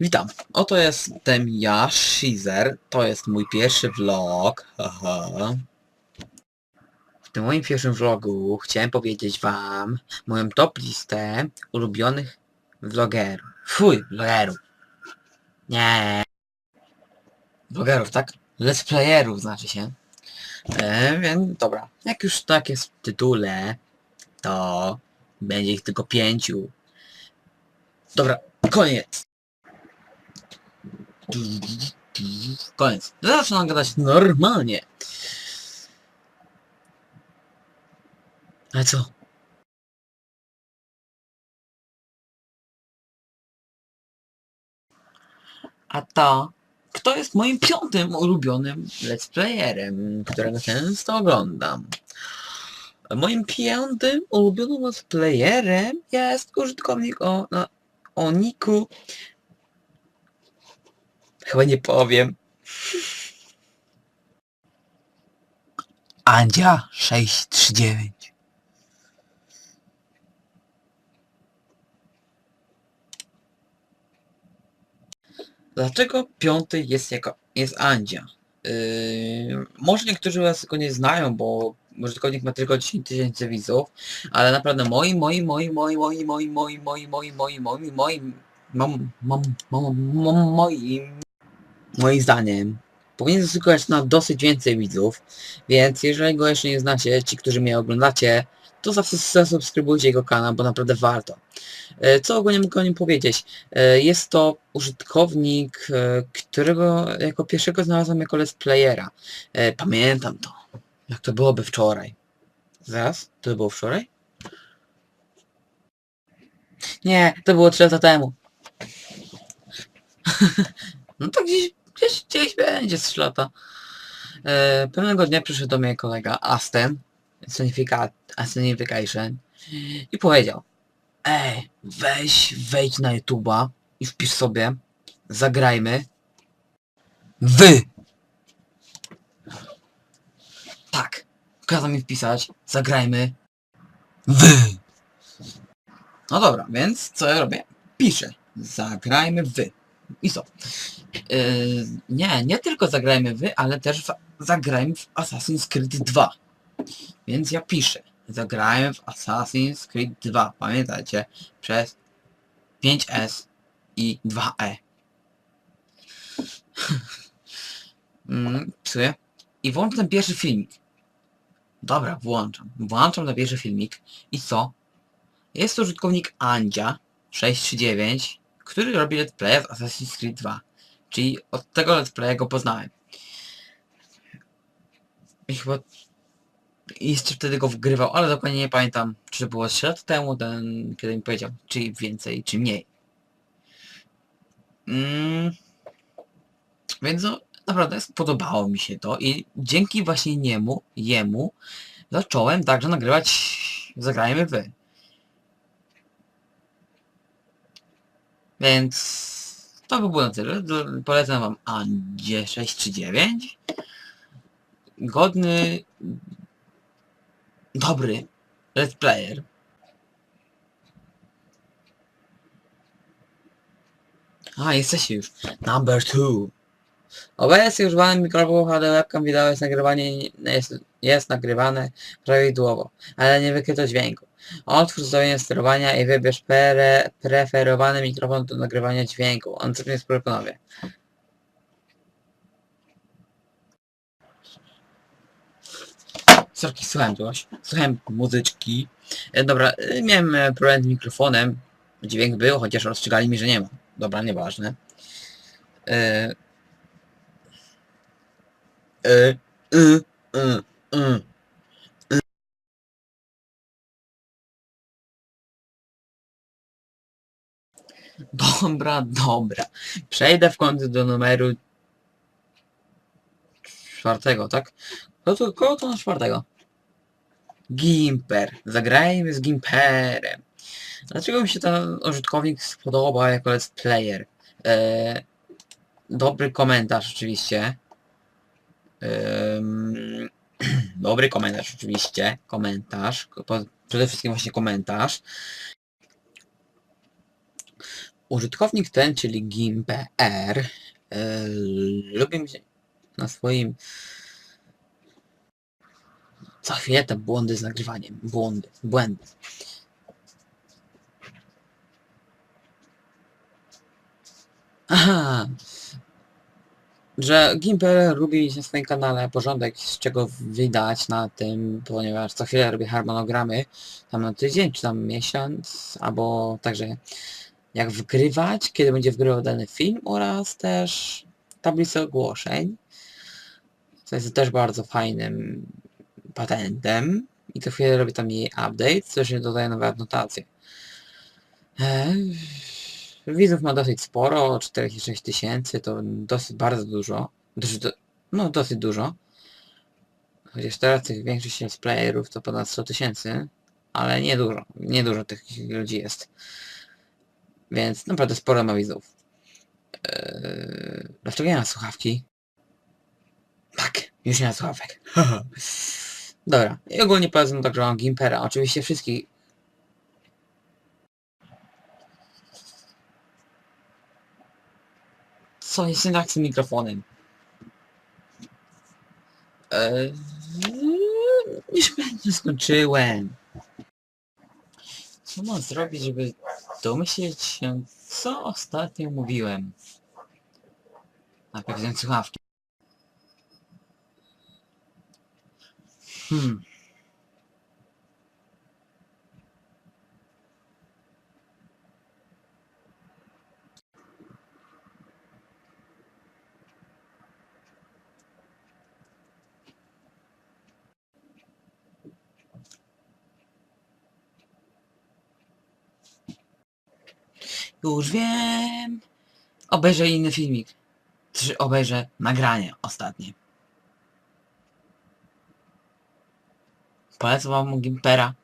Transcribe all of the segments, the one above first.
Witam, oto jestem ja, Shizer, to jest mój pierwszy vlog. W tym moim pierwszym vlogu chciałem powiedzieć wam moją top listę ulubionych vlogerów. Fuj, vlogerów. Nie. Vlogerów, tak? Let's playerów znaczy się. E, więc dobra, jak już tak jest w tytule, to będzie ich tylko pięciu. Dobra, koniec. Koniec. Zaczynam gadać normalnie. Ale co? A to, kto jest moim piątym ulubionym let's playerem, którego często oglądam. Moim piątym ulubionym let's playerem jest użytkownik o, na, o niku Chyba nie powiem. Andzia 639. Dlaczego piąty jest jako jest Andzia? Yy, może niektórzy was go nie znają, bo użytkownik ma tylko 10 tysięcy widzów, ale naprawdę moi, moi, moi, moi, moi, moi, moi, moi, moi, moi, moi, moi, mam, mam, mam, mam, moim moim zdaniem powinien zasługiwać na dosyć więcej widzów, więc jeżeli go jeszcze nie znacie, ci, którzy mnie oglądacie, to zas- zasubskrybujcie jego kanał, bo naprawdę warto. E, Co ogólnie mogę o nim powiedzieć? E, Jest to użytkownik, e, którego jako pierwszego znalazłem jako let's playera. Pamiętam to, jak to byłoby wczoraj. Zaraz? To było wczoraj? Nie, to było 3 lata temu. no to gdzieś gdzieś, gdzieś będzie z lata. E, pewnego dnia przyszedł do mnie kolega Asten, Ascenification i powiedział Ej, weź, wejdź na YouTube'a i wpisz sobie Zagrajmy Wy! Tak, kazał mi wpisać Zagrajmy Wy! No dobra, więc co ja robię? Piszę Zagrajmy Wy. I co? Yy, nie, nie tylko zagrajmy wy, ale też w, zagrajmy w Assassin's Creed 2. Więc ja piszę. Zagrajmy w Assassin's Creed 2. Pamiętajcie, przez 5S i 2E. mm, psuję. I włączam ten pierwszy filmik. Dobra, włączam. Włączam ten pierwszy filmik. I co? Jest użytkownik Andzia 639, który robi let's play w Assassin's Creed 2. Czyli od tego let's playa go poznałem. I chyba jeszcze wtedy go wgrywał, ale dokładnie nie pamiętam, czy to było 3 lat temu, ten, kiedy mi powiedział, czy więcej, czy mniej. Mm. Więc no, naprawdę podobało mi się to i dzięki właśnie niemu, jemu, zacząłem także nagrywać Zagrajmy Wy. Więc to by było na tyle. Polecam wam Andzie 639. Godny, dobry let's player. A, jesteście już. Number two. Obecnie używany mikrofon HD webcam wideo jest nagrywanie jest, jest nagrywane prawidłowo, ale nie wykryto dźwięku. Otwórz ustawienia sterowania i wybierz pre, preferowany mikrofon do nagrywania dźwięku. On coś jest proponowie. Sorki, słuchałem czegoś. Słuchałem muzyczki. E, dobra, e, miałem e, problem z mikrofonem. Dźwięk był, chociaż rozstrzygali mi, że nie ma. Dobra, nieważne. E, y, y, y. Dobra, dobra. Przejdę w końcu do numeru czwartego, tak? No to kogo to na czwartego? Gimper. Zagrajmy z Gimperem. Dlaczego mi się ten użytkownik spodoba jako let's player? E, dobry komentarz oczywiście. Em, dobry komentarz oczywiście. Komentarz. Przede wszystkim właśnie komentarz. Użytkownik ten, czyli GimPR, e, lubi mieć na swoim co chwilę te błędy z nagrywaniem. Błędy, błędy. Aha, że Gimper lubi na swoim kanale porządek, z czego widać na tym, ponieważ co chwilę robię harmonogramy, tam na tydzień, czy tam miesiąc, albo także jak wgrywać, kiedy będzie wgrywał dany film oraz też tablicę ogłoszeń, co jest też bardzo fajnym patentem i co chwilę robię tam jej update, coś nie dodaję nowe adnotacje. Eee, Widzów ma dosyć sporo, 4,6 tysięcy, to dosyć bardzo dużo. No dosyć dużo. Chociaż teraz tych większość let's playerów to ponad 100 tysięcy, ale nie dużo, nie dużo tych ludzi jest. Więc naprawdę sporo ma widzów. Eee, dlaczego nie ma słuchawki? Tak, już nie ma słuchawek. Dobra, i ogólnie powiedzmy tak, że mam Gimpera. Oczywiście wszystkich Co jest nie tak z mikrofonem? Eee, już prawie skończyłem. Co mam zrobić, żeby domyśleć się, co ostatnio mówiłem? Najpierw wziąć słuchawki. Hmm. Już wiem. Obejrzę inny filmik. Czy obejrzę nagranie ostatnie. Polecam wam Gimpera.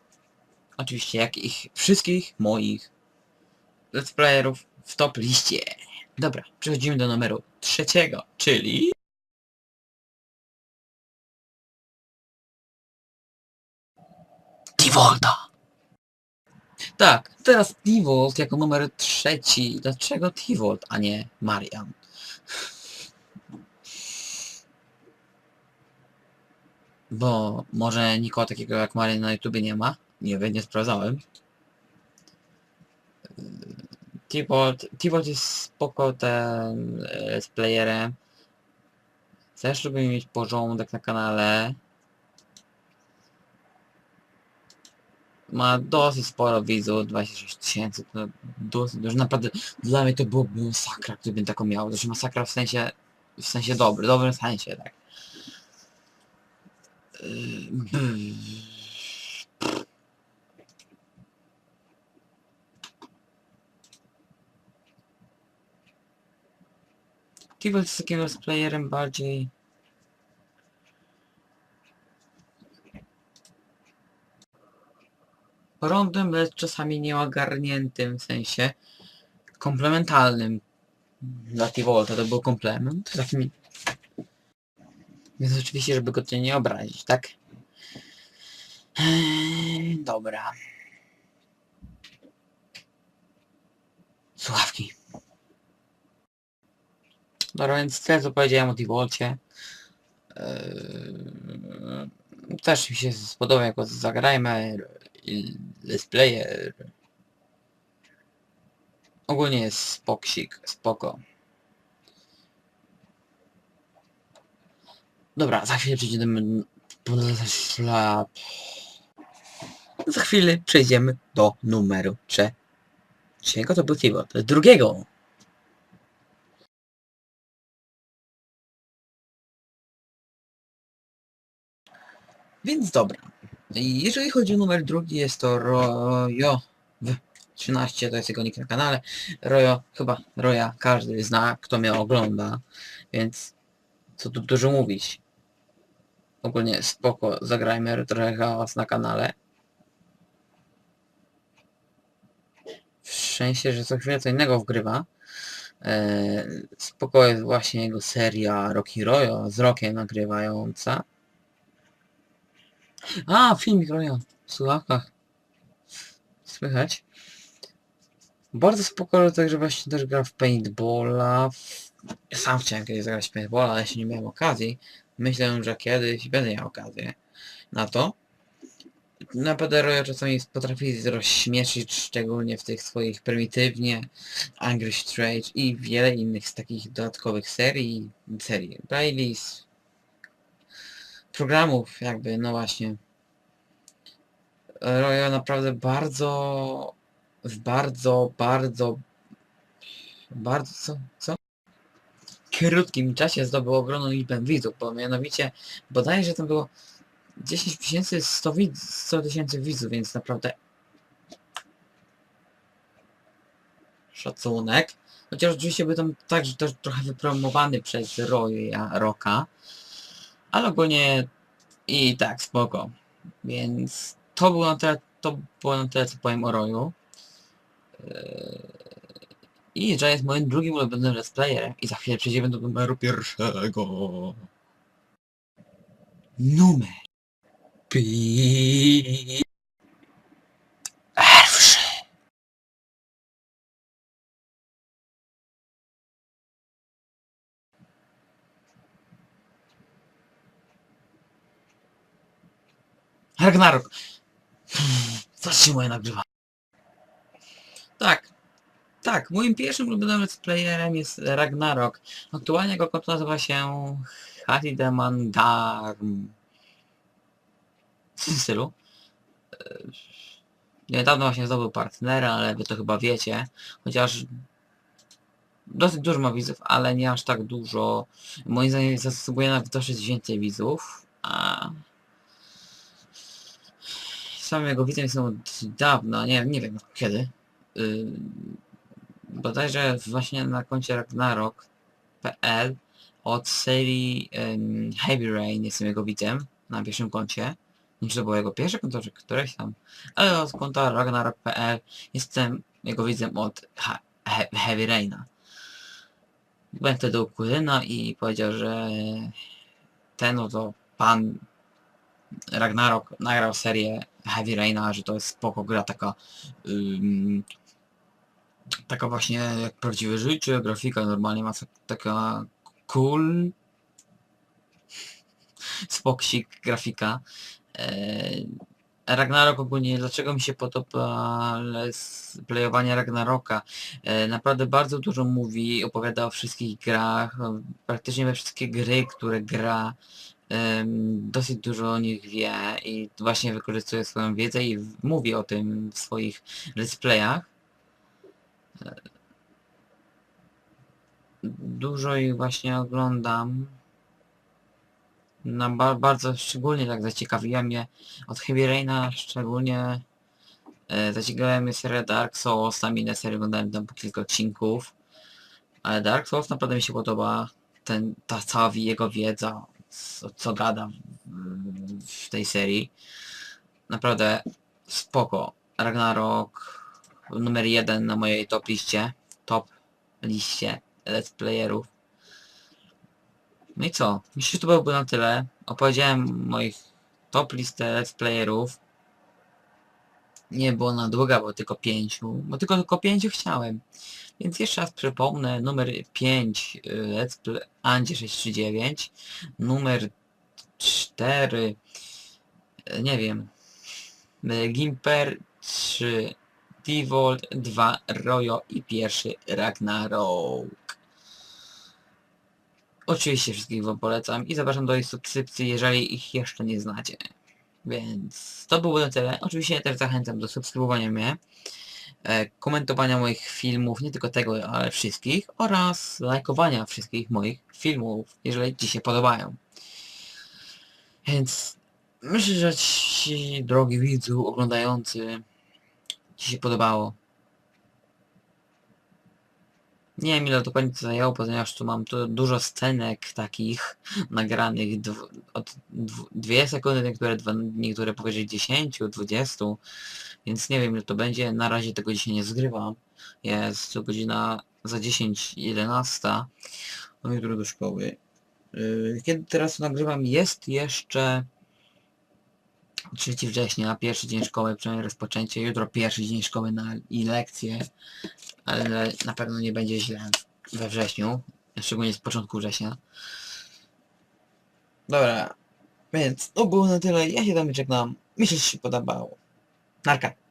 Oczywiście jak ich wszystkich moich let's playerów w top liście. Dobra, przechodzimy do numeru trzeciego, czyli... Divolta. Tak, teraz Tivolt jako numer trzeci. Dlaczego Tivolt, a nie Marian? Bo może nikogo takiego jak Marian na YouTubie nie ma? Nie wiem, nie sprawdzałem. Tivolt, Tivolt jest spoko ten e, z playerem. Też lubię mieć porządek na kanale. Ma dosyć sporo widzów, 26 tysięcy, to dosyć dużo, naprawdę dla mnie to byłoby masakra, gdybym taką miał, znaczy masakra w sensie, w sensie dobry, dobrym sensie, tak. Yy, Tibet jest takiego z playerem bardziej porządnym, lecz czasami nieogarniętym w sensie komplementalnym. Dla T-Volta to był komplement, takim... Więc oczywiście, żeby go tutaj nie obrazić, tak? Eee, dobra. Słuchawki. Dobra, więc tyle co powiedziałem o T-Volcie. Eee, też mi się spodobał jako zagrajmy Let's Player. Ogólnie jest spoksik, spoko. Dobra, za chwilę przejdziemy... Za chwilę przejdziemy do numeru trzeciego. To był to jest drugiego. Więc dobra. Jeżeli chodzi o numer drugi, jest to Rojo w 13, to jest jego nick na kanale. Rojo, chyba Roja każdy zna, kto mnie ogląda, więc co tu dużo mówić. Ogólnie spoko, zagrajmy trochę chaos na kanale. W sensie, że co chwilę co innego wgrywa. Eee, spoko jest właśnie jego seria Rocky Royo z rokiem nagrywająca. A, filmik Roja w słuchawkach. Słychać? Bardzo spoko, także właśnie też gra w paintballa. Sam chciałem kiedyś zagrać w paintballa, ale jeszcze nie miałem okazji. Myślę, że kiedyś będę miał okazję na to. Naprawdę Royo czasami potrafi rozśmieszyć, szczególnie w tych swoich prymitywnie, Angry Strange i wiele innych z takich dodatkowych serii, serii playlist, programów jakby, no właśnie. Royo naprawdę bardzo, bardzo, bardzo, bardzo, co, co? krótkim czasie zdobył ogromną liczbę widzów, bo mianowicie bodajże tam było 10 tysięcy 100 widz, 100 tysięcy widzów, więc naprawdę szacunek. Chociaż oczywiście był tam także też trochę wypromowany przez Roya Roka, ale ogólnie i tak spoko. Więc to było na tyle, to było na tyle co powiem o Royu. Eee, I że jest moim drugim ulubionym let's playerem i za chwilę przejdziemy do numeru pierwszego. Numer Pi... Pierwszy. Ragnarok. Zatrzymuję nagrywa. Tak. Tak, moim pierwszym ulubionym playerem jest Ragnarok. Aktualnie jego konto nazywa się Hatideman Darm. W stylu. E, Niedawno właśnie zdobył partnera, ale wy to chyba wiecie. Chociaż dosyć dużo ma widzów, ale nie aż tak dużo. Moim zdaniem zasługuje na dosyć więcej widzów. A sam jego widzem jestem od dawna, nie, nie wiem kiedy. Yy, bodajże właśnie na koncie Ragnarok.pl od serii Heavy Rain jestem jego widzem na pierwszym koncie. Nie czy to było jego pierwsze konto, czy któreś tam. Ale od konta Ragnarok.pl jestem jego widzem od ha he Heavy Raina. Byłem wtedy u kuzyna i powiedział, że ten oto pan Ragnarok nagrał serię Heavy Raina, że to jest spoko gra taka taka właśnie jak prawdziwe życie, grafika normalnie ma tak- taka cool spoksik grafika. Eee, Ragnarok ogólnie, dlaczego mi się podoba playowanie Ragnaroka? E, naprawdę bardzo dużo mówi, opowiada o wszystkich grach, praktycznie we wszystkie gry, które gra. Dosyć dużo o nich wie i właśnie wykorzystuje swoją wiedzę i mówi o tym w swoich let's playach. E, Dużo ich właśnie oglądam. Na ba bardzo szczególnie tak zaciekawiła mnie od Heavy Raina szczególnie e, zaciekawiła mnie seria Dark Souls, tam inne serie oglądałem tam po kilka odcinków. Ale Dark Souls naprawdę mi się podoba. Ten, ta cała jego wiedza, co, co gada w, w tej serii. Naprawdę spoko. Ragnarok numer jeden na mojej top liście. Top liście let's playerów. No i co? Myślę, że to byłoby na tyle. Opowiedziałem moich top listę let's playerów. Nie było na długa, bo tylko pięciu. Bo tylko tylko pięciu chciałem. Więc jeszcze raz przypomnę, numer 5 Let's Play Andzie 639, numer 4 nie wiem y, Gimper 3 Devolt 2 Royo i pierwszy Ragnarok. Oczywiście wszystkich wam polecam i zapraszam do ich subskrypcji, jeżeli ich jeszcze nie znacie. Więc to było na tyle. Oczywiście też zachęcam do subskrybowania mnie, e, komentowania moich filmów, nie tylko tego, ale wszystkich oraz lajkowania wszystkich moich filmów, jeżeli Ci się podobają. Więc myślę, że Ci, drogi widzu, oglądający, Ci się podobało. Nie wiem ile dokładnie to zajęło, ponieważ tu mam tu dużo scenek takich nagranych dw od 2 sekundy, niektóre, dwa, niektóre powyżej 10, 20, więc nie wiem ile to będzie. Na razie tego dzisiaj nie zgrywam. Jest to godzina za 10, 11. Mam jutro do szkoły. Yy, Kiedy teraz nagrywam jest jeszcze 3 września, pierwszy dzień szkoły, przynajmniej rozpoczęcie. Jutro pierwszy dzień szkoły na, i lekcje. Ale na pewno nie będzie źle we wrześniu. Szczególnie z początku września. Dobra. Więc to było na tyle. Ja się tam. Myślę, że się podobało. Narka.